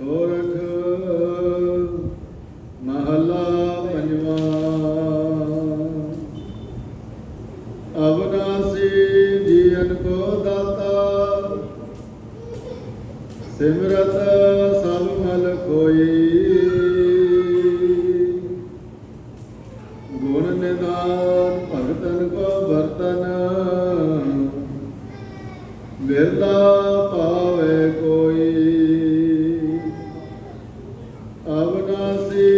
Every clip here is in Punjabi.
ਸੋਰਖ ਮਹਲਾ ਪੰਜਵਾ। ਕੋਈ। ਗੁਣ ਨਿਦਾਨ ਭਗਤਨ ਕੋ ਵਰਤਨ। ਬਿਰਦਾ ਅਵਨਾਸੀ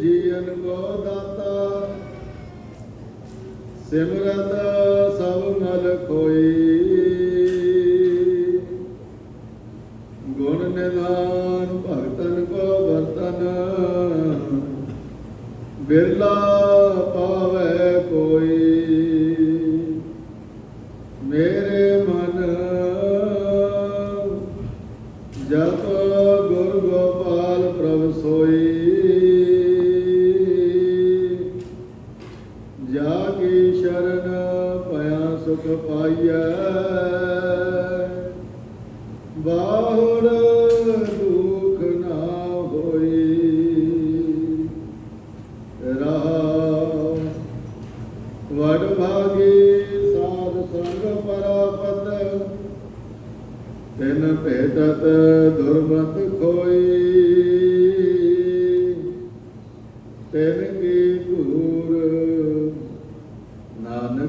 ਜੀਵਨ ਕੋ ਦਾਤਾ। ਸਿਮਰਤ ਸਭ ਮਲ ਕੋਈ। ਗੁਣ ਨਿਦਾਨ ਭਗਤਨ ਕੋ ਵਰਤਨ। ਬਿਰਲਾ ਪਾਵੇ ਕੋਈ। ਮੇਰੇ ਮਨ ਜਪ ਗੁਰ ਗੋਪਾਲ ਪਿਆ ਸੁਖ ਪਾਈਐ। ਬਾਹਰ ਦੁਖ ਨਾ ਹੋਈ। ਰਹਾ ਵਡ ਭਾਗੀ ਸਾਧ ਸੰਗ ਪਰਾਪਤ। ਤਿਨ ਭੇਟਤ ਦੁਰਮਤ ਖੋਈ।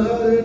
ਜਿਨ ਹਰਿ